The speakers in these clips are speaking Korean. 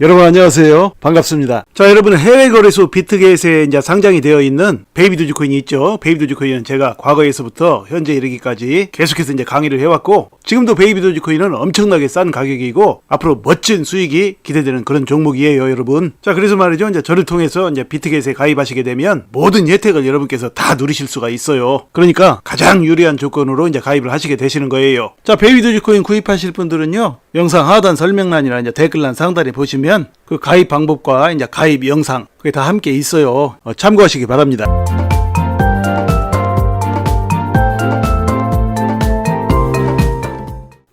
여러분 안녕하세요. 반갑습니다. 자, 여러분 해외 거래소 비트겟에 이제 상장이 되어 있는 베이비 도지코인이 있죠. 베이비 도지코인은 제가 과거에서부터 현재 이르기까지 계속해서 이제 강의를 해왔고 지금도 베이비 도지코인은 엄청나게 싼 가격이고 앞으로 멋진 수익이 기대되는 그런 종목이에요, 여러분. 자, 그래서 말이죠. 이제 저를 통해서 이제 비트겟에 가입하시게 되면 모든 혜택을 여러분께서 다 누리실 수가 있어요. 그러니까 가장 유리한 조건으로 이제 가입을 하시게 되시는 거예요. 자, 베이비 도지코인 구입하실 분들은요. 영상 하단 설명란이나 이제 댓글란 상단에 보시면 그 가입 방법과 이제 가입 영상 그게 다 함께 있어요. 어, 참고하시기 바랍니다.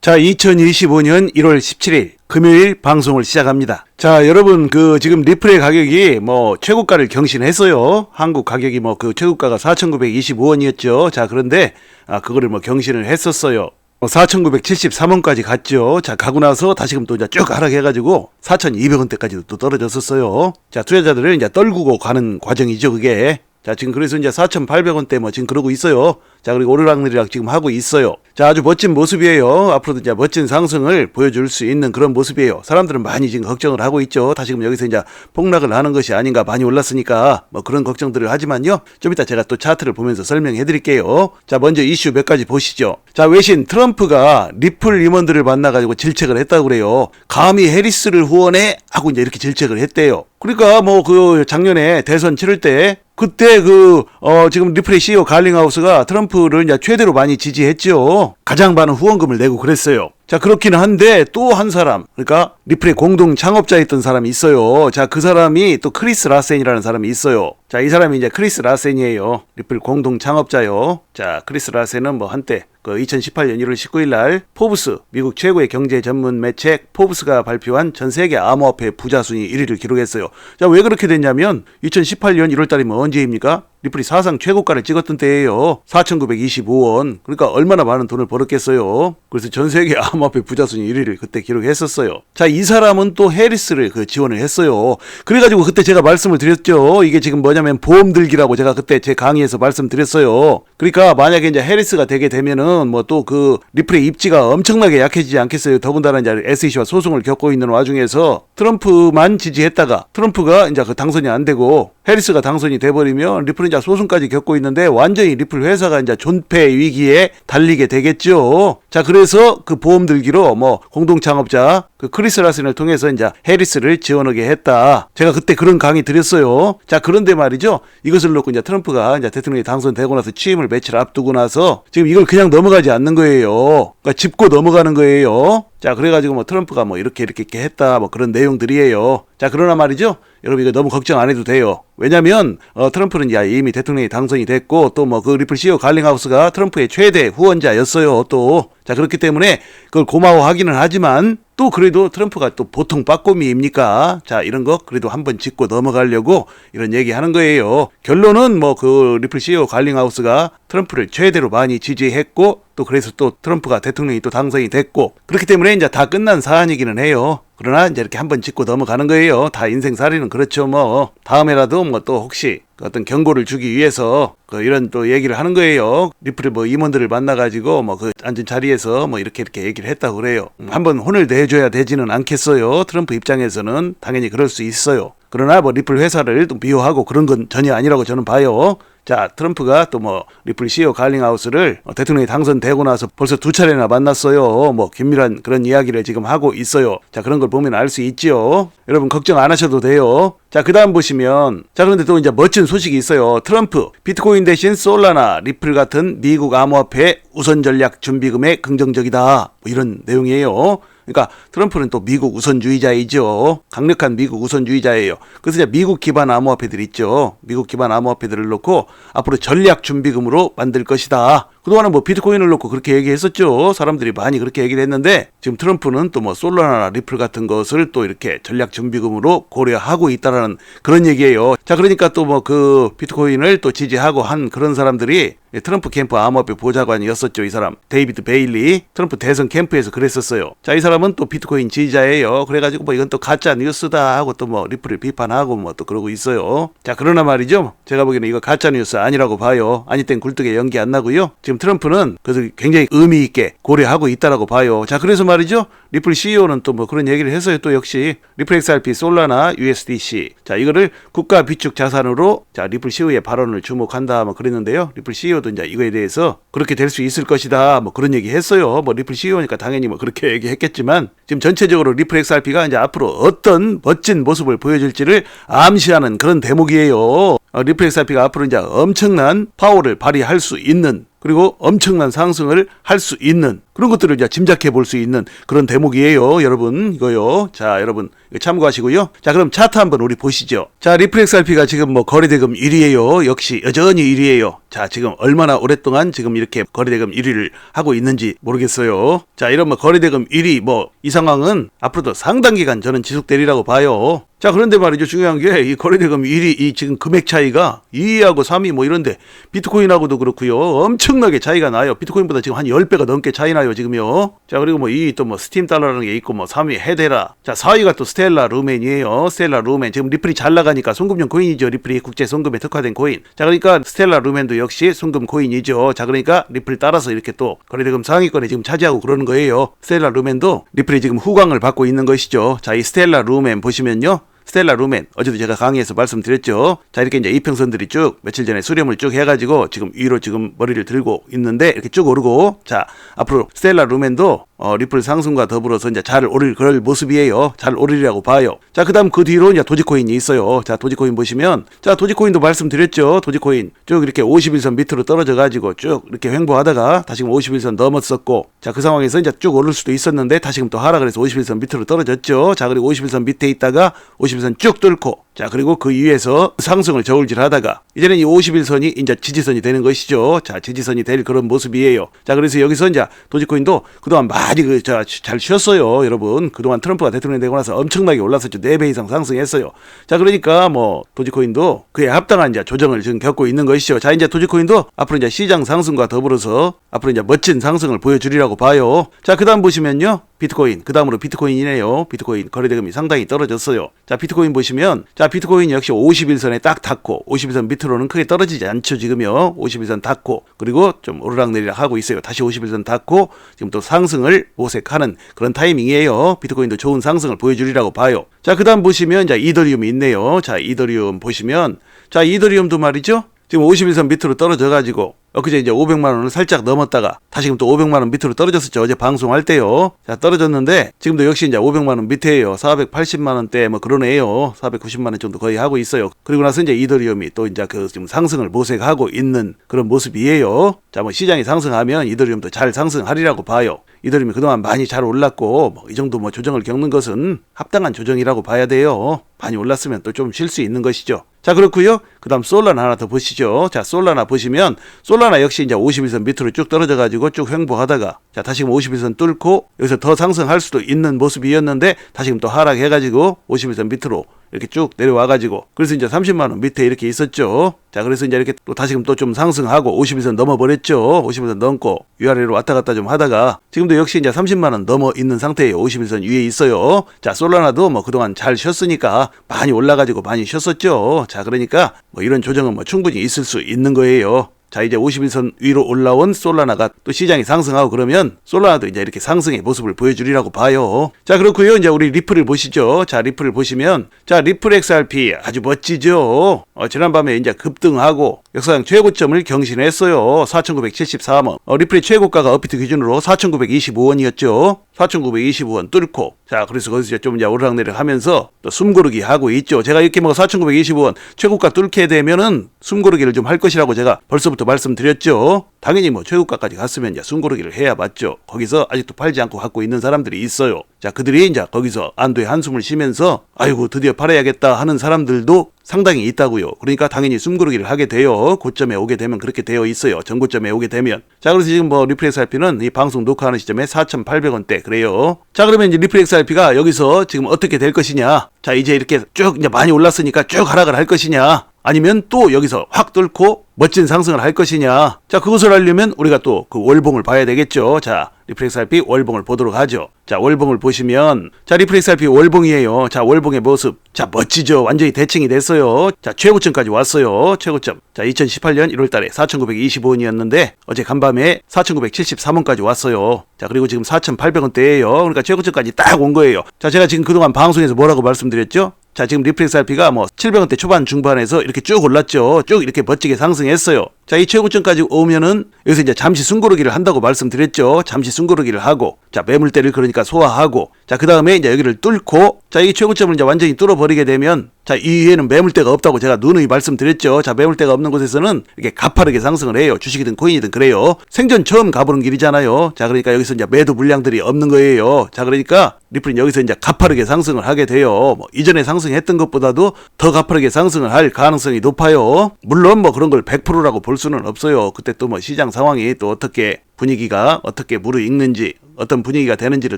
자, 2025년 1월 17일 금요일 방송을 시작합니다. 자, 여러분 그 지금 리플의 가격이 뭐 최고가를 경신했어요. 한국 가격이 뭐 그 최고가가 4,925원이었죠. 자, 그런데 아 그거를 뭐 경신을 했었어요. 4,973원까지 갔죠. 자, 가고 나서 다시금 또 이제 쭉 하락해가지고 4,200원대까지도 또 떨어졌었어요. 자, 투자자들을 이제 떨구고 가는 과정이죠, 그게. 자, 지금 그래서 이제 4,800원대 뭐 지금 그러고 있어요. 자, 그리고 오르락내리락 지금 하고 있어요. 자, 아주 멋진 모습이에요. 앞으로도 이제 멋진 상승을 보여줄 수 있는 그런 모습이에요. 사람들은 많이 지금 걱정을 하고 있죠. 다시금 여기서 이제 폭락을 하는 것이 아닌가 많이 올랐으니까 뭐 그런 걱정들을 하지만요. 좀 이따 제가 또 차트를 보면서 설명해 드릴게요. 자, 먼저 이슈 몇 가지 보시죠. 자, 외신 트럼프가 리플 임원들을 만나가지고 질책을 했다고 그래요. 감히 해리스를 후원해? 하고 이제 이렇게 질책을 했대요. 그러니까 뭐 그 작년에 대선 치를 때 그때 그, 어, 지금 리플의 CEO 갈링하우스가 트럼프 를 이제 최대로 많이 지지했죠. 가장 많은 후원금을 내고 그랬어요. 자, 그렇기는 한데 또 한 사람, 그러니까 리플의 공동 창업자였던 사람이 있어요. 자, 그 사람이 또 크리스 라센이라는 사람이 있어요. 자, 이 사람이 이제 크리스 라센이에요. 리플 공동 창업자요. 자, 크리스 라센은 뭐 한때 그 2018년 1월 19일 날 포브스 미국 최고의 경제 전문 매체 포브스가 발표한 전 세계 암호화폐 부자 순위 1위를 기록했어요. 자, 왜 그렇게 됐냐면 2018년 1월 달이면 언제입니까? 리플이 사상 최고가를 찍었던 때예요. 4,925원. 그러니까 얼마나 많은 돈을 벌었겠어요. 그래서 전 세계 암호화폐 부자 순위 1위를 그때 기록했었어요. 자, 이 사람은 또 해리스를 그 지원을 했어요. 그래가지고 그때 제가 말씀을 드렸죠. 이게 지금 뭐냐면 보험 들기라고 제가 그때 제 강의에서 말씀드렸어요. 그러니까 만약에 이제 해리스가 되게 되면은 뭐 또 그 리플의 입지가 엄청나게 약해지지 않겠어요. 더군다나 이제 SEC와 소송을 겪고 있는 와중에서 트럼프만 지지했다가 트럼프가 이제 그 당선이 안 되고 해리스가 당선이 돼버리면 리플은 이제 소송까지 겪고 있는데 완전히 리플 회사가 이제 존폐 위기에 달리게 되겠죠. 자, 그래서 그 보험 들기로 뭐 공동 창업자 그 크리스 라슨을 통해서 이제 해리스를 지원하게 했다. 제가 그때 그런 강의 드렸어요. 자, 그런데 말이죠. 이것을 놓고 이제 트럼프가 이제 대통령이 당선되고 나서 취임을 며칠 앞두고 나서 지금 이걸 그냥 넘어가지 않는 거예요. 그러니까 짚고 넘어가는 거예요. 자, 그래가지고 뭐 트럼프가 뭐 이렇게 이렇게 이렇게 했다 뭐 그런 내용들이에요. 자, 그러나 말이죠. 여러분 이거 너무 걱정 안 해도 돼요. 왜냐면 어, 트럼프는 야 이미 대통령이 당선이 됐고 또 뭐 그 리플 CEO 갈링하우스가 트럼프의 최대 후원자였어요. 또 자 그렇기 때문에 그걸 고마워하기는 하지만 또 그래도 트럼프가 또 보통 빠꼼이입니까? 자 이런 거 그래도 한번 짚고 넘어가려고 이런 얘기 하는 거예요. 결론은 뭐 그 리플 CEO 갈링하우스가 트럼프를 최대로 많이 지지했고 또 그래서 또 트럼프가 대통령이 또 당선이 됐고 그렇기 때문에 이제 다 끝난 사안이기는 해요. 그러나 이제 이렇게 한번 짚고 넘어가는 거예요. 다 인생살이는 그렇죠 뭐 다음에라도 뭐 또 혹시 어떤 경고를 주기 위해서 그 이런 또 얘기를 하는 거예요. 리플의 뭐 임원들을 만나가지고 뭐 그 앉은 자리에서 뭐 이렇게 이렇게 얘기를 했다고 그래요. 음, 한번 혼을 내줘야 되지는 않겠어요. 트럼프 입장에서는 당연히 그럴 수 있어요. 그러나 뭐 리플 회사를 또 비호하고 그런 건 전혀 아니라고 저는 봐요. 자, 트럼프가 또 뭐 리플 CEO 갈링하우스를 어, 대통령이 당선되고 나서 벌써 두 차례나 만났어요. 뭐 긴밀한 그런 이야기를 지금 하고 있어요. 자, 그런 걸 보면 알 수 있지요. 여러분 걱정 안 하셔도 돼요. 자, 그 다음 보시면 자, 그런데 또 이제 멋진 소식이 있어요. 트럼프 비트코인 대신 솔라나, 리플 같은 미국 암호화폐 우선 전략 준비금에 긍정적이다. 뭐 이런 내용이에요. 그러니까 트럼프는 또 미국 우선주의자이죠. 강력한 미국 우선주의자예요. 그래서 이제 미국 기반 암호화폐들 있죠. 미국 기반 암호화폐들을 놓고 앞으로 전략 준비금으로 만들 것이다. 그동안은 뭐 비트코인을 놓고 그렇게 얘기했었죠. 사람들이 많이 그렇게 얘기를 했는데 지금 트럼프는 또 뭐 솔라나 리플 같은 것을 또 이렇게 전략 준비금으로 고려하고 있다라는 그런 얘기예요. 자, 그러니까 또 뭐 그 비트코인을 또 지지하고 한 그런 사람들이 트럼프 캠프 암호화폐 보좌관이었었죠. 이 사람 데이비드 베일리 트럼프 대선 캠프에서 그랬었어요. 자, 이 사람은 또 비트코인 지지자예요. 그래가지고 뭐 이건 또 가짜 뉴스다 하고 또 뭐 리플을 비판하고 뭐 또 그러고 있어요. 자, 그러나 말이죠. 제가 보기에는 이거 가짜 뉴스 아니라고 봐요. 아니 땐 굴뚝에 연기 안 나고요. 지금 지금 트럼프는 그래서 굉장히 의미 있게 고려하고 있다라고 봐요. 자, 그래서 말이죠. 리플 CEO는 또 뭐 그런 얘기를 했어요. 또 역시 리플 XRP, 솔라나, USDC. 자, 이거를 국가 비축 자산으로 자, 리플 CEO의 발언을 주목한다 뭐 그랬는데요. 리플 CEO도 이제 이거에 대해서 그렇게 될 수 있을 것이다. 뭐 그런 얘기 했어요. 뭐 리플 CEO니까 당연히 뭐 그렇게 얘기했겠지만 지금 전체적으로 리플 XRP가 이제 앞으로 어떤 멋진 모습을 보여줄지를 암시하는 그런 대목이에요. 어, 리플 XRP가 앞으로 이제 엄청난 파워를 발휘할 수 있는 그리고 엄청난 상승을 할 수 있는 그런 것들을 이제 짐작해 볼 수 있는 그런 대목이에요, 여러분. 이거요. 자, 여러분 참고하시고요. 자, 그럼 차트 한번 우리 보시죠. 자, 리플렉스 RP가 지금 뭐 거래대금 1위예요. 역시 여전히 1위예요. 자, 지금 얼마나 오랫동안 지금 이렇게 거래대금 1위를 하고 있는지 모르겠어요. 자, 이런 뭐 거래대금 1위 뭐 이 상황은 앞으로도 상당 기간 저는 지속되리라고 봐요. 자, 그런데 말이죠. 중요한 게 이 거래대금 1위 이 지금 금액 차이가 2위하고 3위 뭐 이런데 비트코인하고도 그렇고요. 엄청나게 차이가 나요. 비트코인보다 지금 한 10배가 넘게 차이 나요, 지금요. 자, 그리고 뭐 2위 또 뭐 스팀 달러라는 게 있고 뭐 3위 헤데라. 자, 4위가 또 스텔라 루멘이에요. 스텔라 루멘. 지금 리플이 잘 나가니까 송금용 코인이죠. 리플이 국제 송금에 특화된 코인. 자, 그러니까 스텔라 루멘도 역시 송금 코인이죠. 자, 그러니까 리플 따라서 이렇게 또 거래대금 상위권에 지금 차지하고 그러는 거예요. 스텔라 루멘도 리플이 지금 후광을 받고 있는 것이죠. 자, 이 스텔라 루멘 보시면요. 스텔라 루멘 어제도 제가 강의에서 말씀드렸죠. 자 이렇게 이제 이평선들이 쭉 며칠 전에 수렴을 쭉 해가지고 지금 위로 지금 머리를 들고 있는데 이렇게 쭉 오르고 자 앞으로 스텔라 루멘도 어, 리플 상승과 더불어서 이제 잘 오를 그럴 모습이에요. 잘 오르리라고 봐요. 자, 그 다음 그 뒤로 이제 도지코인이 있어요. 자, 도지코인 보시면, 자, 도지코인도 말씀드렸죠. 도지코인. 쭉 이렇게 51선 밑으로 떨어져 가지고 쭉 이렇게 횡보하다가 다시금 51선 넘었었고, 자, 그 상황에서 이제 쭉 오를 수도 있었는데 다시금 또 하락을 해서 51선 밑으로 떨어졌죠. 자, 그리고 51선 밑에 있다가 51선 쭉 뚫고, 자, 그리고 그 위에서 상승을 저울질 하다가, 이제는 이 51선이 이제 지지선이 되는 것이죠. 자, 지지선이 될 그런 모습이에요. 자, 그래서 여기서 이제 도지코인도 그동안 많이 그, 자, 잘 쉬었어요. 여러분. 그동안 트럼프가 대통령 되고 나서 엄청나게 올랐었죠. 4배 이상 상승했어요. 자, 그러니까 뭐, 도지코인도 그에 합당한 이제 조정을 지금 겪고 있는 것이죠. 자, 이제 도지코인도 앞으로 이제 시장 상승과 더불어서 앞으로 이제 멋진 상승을 보여주리라고 봐요. 자, 그 다음 보시면요. 비트코인. 그 다음으로 비트코인이네요. 비트코인 거래대금이 상당히 떨어졌어요. 자, 비트코인 보시면, 자, 비트코인 역시 51선에 딱 닿고, 51선 밑으로는 크게 떨어지지 않죠, 지금요. 51선 닿고, 그리고 좀 오르락내리락 하고 있어요. 다시 51선 닿고, 지금 또 상승을 모색하는 그런 타이밍이에요. 비트코인도 좋은 상승을 보여주리라고 봐요. 자, 그 다음 보시면, 자, 이더리움이 있네요. 자, 이더리움 보시면, 자, 이더리움도 말이죠. 지금 51선 밑으로 떨어져 가지고 엊그제 이제 500만 원을 살짝 넘었다가 다시금 또 500만 원 밑으로 떨어졌었죠. 어제 방송할 때요. 자, 떨어졌는데 지금도 역시 이제 500만 원 밑에요. 480만 원대 뭐 그러네요. 490만 원 정도 거의 하고 있어요. 그리고 나서 이제 이더리움이 또 이제 그 지금 상승을 모색하고 있는 그런 모습이에요. 자, 뭐 시장이 상승하면 이더리움도 잘 상승하리라고 봐요. 이더리움이 그동안 많이 잘 올랐고 뭐 이 정도 뭐 조정을 겪는 것은 합당한 조정이라고 봐야 돼요. 많이 올랐으면 또 좀 쉴 수 있는 것이죠. 자, 그렇고요. 그다음 솔라나 하나 더 보시죠. 자, 솔라나 보시면 솔라 나 역시 이제 51선 밑으로 쭉 떨어져 가지고 쭉 횡보하다가 자, 다시금 51선 뚫고 여기서 더 상승할 수도 있는 모습이었는데 다시금 또 하락해 가지고 51선 밑으로 이렇게 쭉 내려와 가지고 그래서 이제 30만 원 밑에 이렇게 있었죠. 자, 그래서 이제 이렇게 또 다시금 또 좀 상승하고 51선 넘어 버렸죠. 51선 넘고 위아래로 왔다 갔다 좀 하다가 지금도 역시 이제 30만 원 넘어 있는 상태예요. 51선 위에 있어요. 자, 솔라나도 뭐 그동안 잘 쉬었으니까 많이 올라 가지고 많이 쉬었었죠. 자, 그러니까 뭐 이런 조정은 뭐 충분히 있을 수 있는 거예요. 자 이제 51선 위로 올라온 솔라나가 또 시장이 상승하고 그러면 솔라나도 이제 이렇게 상승의 모습을 보여주리라고 봐요. 자 그렇고요 이제 우리 리플을 보시죠. 자 리플을 보시면 자 리플 XRP 아주 멋지죠. 어, 지난밤에 이제 급등하고 역사상 최고점을 경신했어요. 4,974원. 어, 리플의 최고가가 업비트 기준으로 4,925원이었죠. 4,925원 뚫고 자 그래서 거기서 좀 이제 오르락내리락 하면서 또 숨고르기 하고 있죠. 제가 이렇게 뭐 4,925원 최고가 뚫게 되면은 숨고르기를 좀 할 것이라고 제가 벌써부터 말씀드렸죠. 당연히 뭐 최고가까지 갔으면 이제 숨고르기를 해야 맞죠. 거기서 아직도 팔지 않고 갖고 있는 사람들이 있어요. 자 그들이 이제 거기서 안도의 한숨을 쉬면서 아이고 드디어 팔아야겠다 하는 사람들도 상당히 있다고요. 그러니까 당연히 숨고르기를 하게 돼요. 고점에 오게 되면 그렇게 되어 있어요. 전고점에 오게 되면. 자, 그래서 지금 뭐 리플렉스 RP는 이 방송 녹화하는 시점에 4,800원대 그래요. 자, 그러면 이제 리플렉스 RP가 여기서 지금 어떻게 될 것이냐? 자, 이제 이렇게 쭉 이제 많이 올랐으니까 쭉 하락을 할 것이냐? 아니면 또 여기서 확 뚫고 멋진 상승을 할 것이냐. 자, 그것을 하려면 우리가 또 그 월봉을 봐야 되겠죠. 자, 리플렉스 RP 월봉을 보도록 하죠. 자, 월봉을 보시면 자, 리플렉스 RP 월봉이에요. 자, 월봉의 모습. 자, 멋지죠. 완전히 대칭이 됐어요. 자, 최고점까지 왔어요. 최고점. 자, 2018년 1월 달에 4,925원이었는데 어제 간밤에 4,973원까지 왔어요. 자, 그리고 지금 4,800원대예요. 그러니까 최고점까지 딱 온 거예요. 자, 제가 지금 그동안 방송에서 뭐라고 말씀드렸죠? 자, 지금 리플렉스 RP가 뭐 700원대 초반 중반에서 이렇게 쭉 올랐죠. 쭉 이렇게 멋지게 상승했어요. 자, 이 최고점까지 오면은 여기서 이제 잠시 숨고르기를 한다고 말씀드렸죠. 잠시 숨고르기를 하고, 자, 매물대를 그러니까 소화하고, 자, 그 다음에 이제 여기를 뚫고, 자, 이 최고점을 이제 완전히 뚫어버리게 되면, 자, 이후에는 매물대가 없다고 제가 누누이 말씀드렸죠. 자, 매물대가 없는 곳에서는 이렇게 가파르게 상승을 해요. 주식이든 코인이든 그래요. 생전 처음 가보는 길이잖아요. 자, 그러니까 여기서 이제 매도 물량들이 없는 거예요. 자, 그러니까 리플은 여기서 이제 가파르게 상승을 하게 돼요. 뭐 이전에 상승 했던 것보다도 더 가파르게 상승을 할 가능성이 높아요. 물론 뭐 그런 걸 100%라고 볼 수는 없어요. 그때 또 뭐 시장 상황이 또 어떻게 분위기가 어떻게 무르익는지 어떤 분위기가 되는지를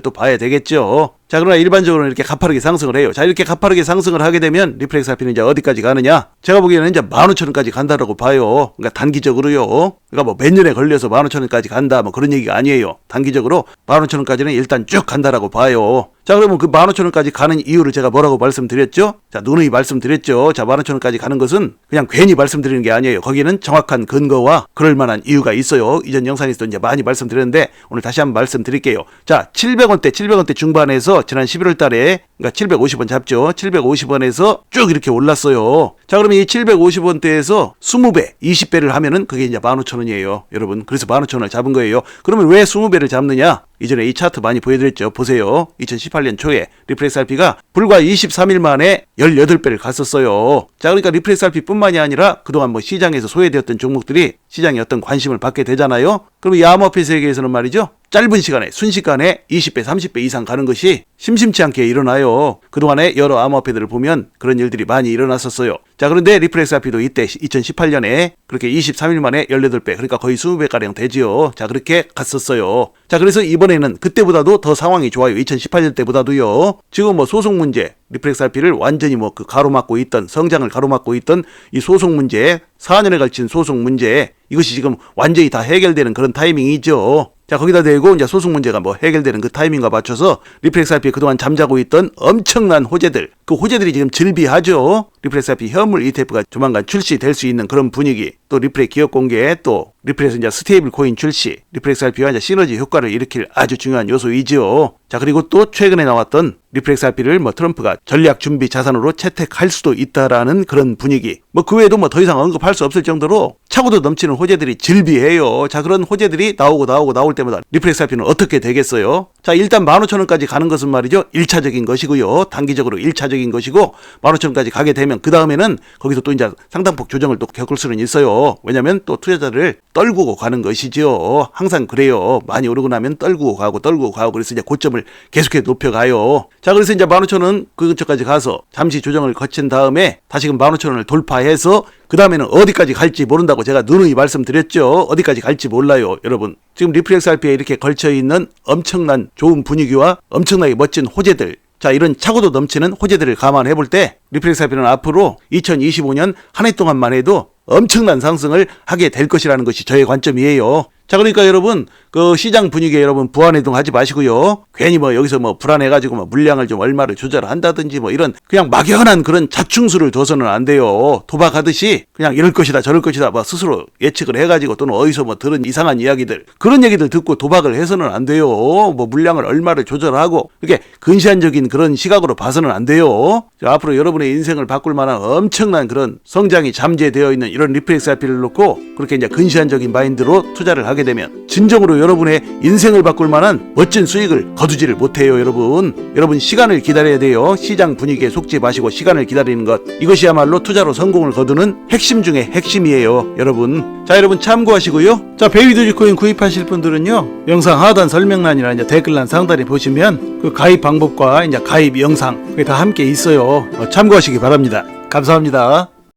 또 봐야 되겠죠. 자, 그러나 일반적으로는 이렇게 가파르게 상승을 해요. 자, 이렇게 가파르게 상승을 하게 되면 리플렉스 RP는 이제 어디까지 가느냐? 제가 보기에는 이제 15,000원까지 간다라고 봐요. 그러니까 단기적으로요. 그러니까 뭐 몇 년에 걸려서 15,000원까지 간다 뭐 그런 얘기가 아니에요. 단기적으로 15,000원까지는 일단 쭉 간다라고 봐요. 자, 그러면 그 15,000원까지 가는 이유를 제가 뭐라고 말씀드렸죠? 자, 누누이 말씀드렸죠. 자, 15,000원까지 가는 것은 그냥 괜히 말씀드리는 게 아니에요. 거기는 정확한 근거와 그럴 만한 이유가 있어요. 이전 영상에서도 이제 많이 말씀드렸는데 오늘 다시 한번 말씀드릴게요. 자, 700원대, 700원대 중반에서 지난 11월 달에 그러니까 750원 잡죠. 750원에서 쭉 이렇게 올랐어요. 자, 그러면 이 750원대에서 20배, 20배를 하면은 그게 이제 15,000원이에요. 여러분. 그래서 15,000원을 잡은 거예요. 그러면 왜 20배를 잡느냐? 이전에 이 차트 많이 보여드렸죠. 보세요. 2018년 초에 리플렉스 RP가 불과 23일 만에 18배를 갔었어요. 자, 그러니까 리플렉스 RP 뿐만이 아니라 그동안 뭐 시장에서 소외되었던 종목들이 시장에 어떤 관심을 받게 되잖아요. 그러면 이 암호화폐 세계에서는 말이죠. 짧은 시간에 순식간에 20배, 30배 이상 가는 것이 심심치 않게 일어나요. 그동안에 여러 암호화폐들을 보면 그런 일들이 많이 일어났었어요. 자, 그런데 리플렉스 RP도 이때 2018년에 그렇게 23일 만에 18배, 그러니까 거의 20배가량 되지요. 자, 그렇게 갔었어요. 자, 그래서 이번에는 그때보다도 더 상황이 좋아요. 2018년 때보다도요. 지금 뭐 소송 문제, 리플렉스 RP를 완전히 뭐 그 가로막고 있던, 성장을 가로막고 있던 이 소송 문제, 4년에 걸친 소송 문제, 이것이 지금 완전히 다 해결되는 그런 타이밍이죠. 자, 거기다 대고 이제 소송 문제가 뭐 해결되는 그 타이밍과 맞춰서 리플렉스 RP 그동안 잠자고 있던 엄청난 호재들, 그 호재들이 지금 즐비하죠. 리플렉스 RP 현물 ETF가 조만간 출시될 수 있는 그런 분위기, 또 리플렉 기업 공개, 또 리플렉스 이제 스테이블 코인 출시, 리플렉스 RP와 이제 시너지 효과를 일으킬 아주 중요한 요소이죠. 자, 그리고 또 최근에 나왔던 리플렉스 RP를 뭐 트럼프가 전략 준비 자산으로 채택할 수도 있다라는 그런 분위기. 뭐 그 외에도 뭐 더 이상 언급할 수 없을 정도로 차고도 넘치는 호재들이 질비해요. 자, 그런 호재들이 나오고 나오고 나올 때마다 리플렉스 RP는 어떻게 되겠어요? 자, 일단 15,000원까지 가는 것은 말이죠. 1차적인 것이고요. 단기적으로 1차적인 것이고 15,000원까지 가게 되면 그 다음에는 거기서 또 이제 상당폭 조정을 또 겪을 수는 있어요. 왜냐면 또 투자자를 떨구고 가는 것이죠. 항상 그래요. 많이 오르고 나면 떨구고 가고 떨구고 가고 그래서 이제 고점을 계속해서 높여가요. 자, 그래서 이제 15,000원 그 근처까지 가서 잠시 조정을 거친 다음에 다시금 15,000원을 돌파해서 그 다음에는 어디까지 갈지 모른다고 제가 누누이 말씀드렸죠. 어디까지 갈지 몰라요, 여러분. 지금 리플렉스 RP에 이렇게 걸쳐 있는 엄청난 좋은 분위기와 엄청나게 멋진 호재들. 자, 이런 차고도 넘치는 호재들을 감안해 볼 때 리플렉스 RP는 앞으로 2025년 한 해 동안만 해도 엄청난 상승을 하게 될 것이라는 것이 저의 관점이에요. 자, 그러니까 여러분, 그 시장 분위기에 여러분 부안해동 하지 마시고요. 괜히 뭐 여기서 뭐 불안해가지고 뭐 물량을 좀 얼마를 조절한다든지 뭐 이런 그냥 막연한 그런 자충수를 둬서는 안 돼요. 도박하듯이 그냥 이럴 것이다 저럴 것이다 뭐 스스로 예측을 해가지고 또는 어디서 뭐 들은 이상한 이야기들 그런 얘기들 듣고 도박을 해서는 안 돼요. 뭐 물량을 얼마를 조절하고 이렇게 근시안적인 그런 시각으로 봐서는 안 돼요. 자, 앞으로 여러분의 인생을 바꿀 만한 엄청난 그런 성장이 잠재되어 있는 이런 리플렉스 RP를 놓고 그렇게 이제 근시안적인 마인드로 투자를 하게 되면 진정으로 여러분의 인생을 바꿀 만한 멋진 수익을 거두지를 못해요, 여러분. 여러분 시간을 기다려야 돼요. 시장 분위기에 속지 마시고 시간을 기다리는 것. 이것이야말로 투자로 성공을 거두는 핵심 중에 핵심이에요, 여러분. 자, 여러분 참고하시고요. 자, 베이비도지코인 구입하실 분들은요. 영상 하단 설명란이나 이제 댓글란 상단에 보시면 그 가입 방법과 이제 가입 영상 그게 다 함께 있어요. 어, 참고하시기 바랍니다. 감사합니다.